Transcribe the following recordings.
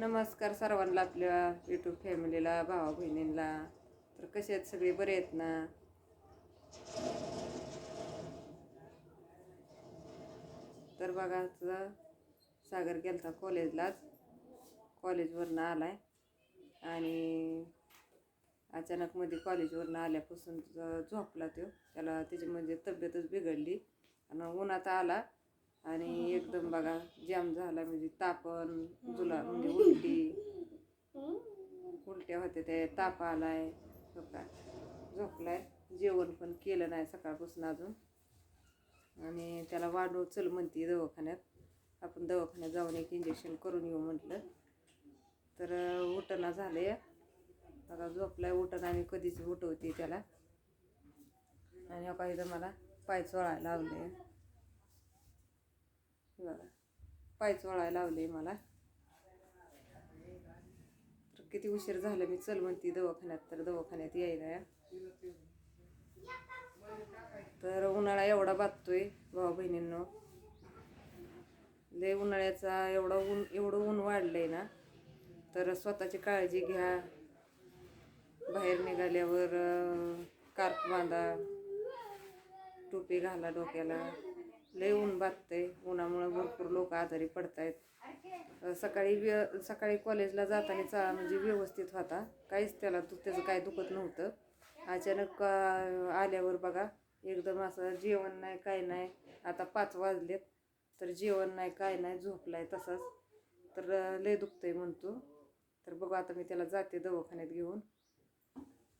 नमस्कार सर्वांना आपल्या यूट्यूब फॅमिलीला भावा बहिणींना तर कसे आहेत सगळे? बरे आहेत ना? तर बघा सागर गेलता कॉलेजलाच कॉलेजवरनं आलाय. आणि अचानक मध्ये कॉलेजवरनं आल्यापासून झोपला तो त्याला त्याची म्हणजे तब्येतच बिघडली. आणि उन्हात आला. आणि एकदम बघा जाम झाला म्हणजे तापन जुला म्हणजे उलटी. उलट्या होत्या ते ताप आलाय. हो का? झोपलाय. जेवण पण केलं नाही सकाळपासून अजून. आणि त्याला वाढव चल म्हणते दवाखान्यात. आपण दवाखान्यात जाऊन एक इंजेक्शन करून येऊ म्हटलं. तर उठणं झालंय. बघा झोपलाय उठण आणि कधीच उठवते त्याला. आणि हो काही मला पाय चोळायला लावले बघा पाय चोळायला लावले मला. तर किती उशीर झालं मी चल म्हणते दवाखान्यात तर दवाखान्यात यायला. तर उन्हाळा एवढा बाधतोय भाऊ बहिणींनो. लय उन्हाळ्याचा एवढा ऊन एवढं ऊन वाढलंय ना. तर स्वतःची काळजी घ्या. बाहेर निघाल्यावर कार्प बांधा. टोपी घाला डोक्याला. लय ऊन बाधतंय उन्हामुळं भरपूर लोक आजारी पडतायत. सकाळी व्य सकाळी कॉलेजला जाताना चा म्हणजे व्यवस्थित होता. काहीच त्याला तू त्याचं काय दुखत नव्हतं. अचानक आल्यावर बघा एकदम असं जेवण नाही काय नाही. आता पाच वाजलेत तर जेवण नाही काय नाही झोपलाय तसाच. तर लय दुखतंय म्हणतो. तर बघू आता मी त्याला जाते दवाखान्यात घेऊन.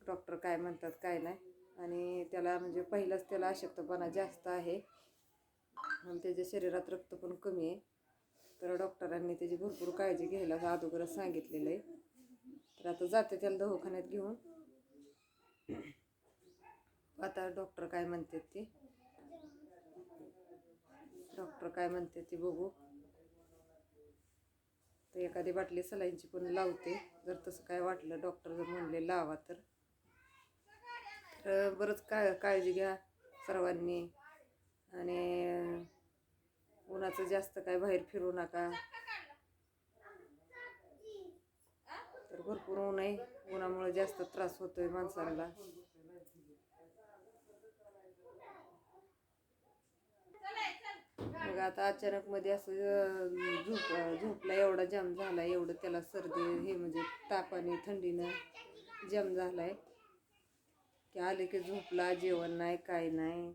डॉक्टर काय म्हणतात काय नाही. आणि त्याला म्हणजे पहिलाच त्याला अशक्तपणा जास्त आहे. आणि त्याच्या शरीरात रक्त पण कमी आहे. तर डॉक्टरांनी त्याची भरपूर काळजी घ्यायला अगोदरच सांगितलेलं आहे. तर आता जाते त्याला दवाखान्यात घेऊन. आता डॉक्टर काय म्हणतात ते? डॉक्टर काय म्हणतात ते बघू. तर एखादी बाटली सलाईनची पण लावते. जर तसं काय वाटलं डॉक्टर जर म्हणले लावा तर. तर बरंच का काळजी घ्या सर्वांनी. आणि उन्हाचं जास्त काय बाहेर फिरू नका. तर भरपूर ऊन आहे. उन्हामुळे जास्त त्रास होतोय माणसाला. मग आता अचानक मध्ये असं झोप झोपला एवढा जाम झाला एवढं त्याला सर्दी हे म्हणजे तापाने थंडीनं जाम झालाय. की आले की झोपला जेवण नाही काय नाही.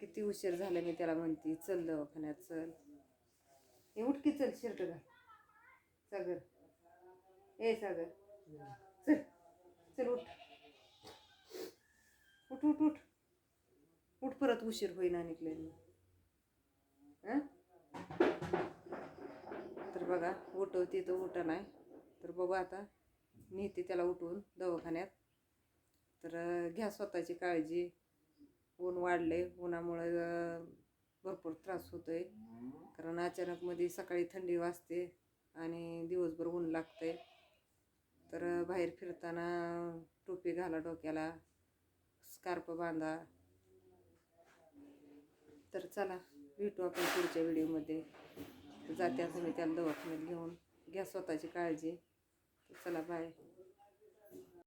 किती उशीर झाला मी त्याला म्हणते चल दवाखान्यात चल. हे उठ की चल शर्ट घाल सागर. ए सागर. चल चल उठ. उठ उठ उठ. उठ परत उशीर होईना निघले तर बघा उठवते तर उठ नाही. तर बघू आता नेते त्याला उठवून दवाखान्यात. तर घ्या स्वतःची काळजी. ऊन वाढले उन्हामुळे भरपूर त्रास होतो आहे कारण अचानक मध्ये सकाळी थंडी वाजते आणि दिवसभर ऊन लागतं आहे तर बाहेर फिरताना टोपी घाला डोक्याला स्कार्प बांधा. तर चला भेटू आपण पुढच्या व्हिडिओमध्ये. जाते तुम्ही मी त्याला दवाखान्यात घेऊन. घ्या स्वतःची काळजी. चला बाय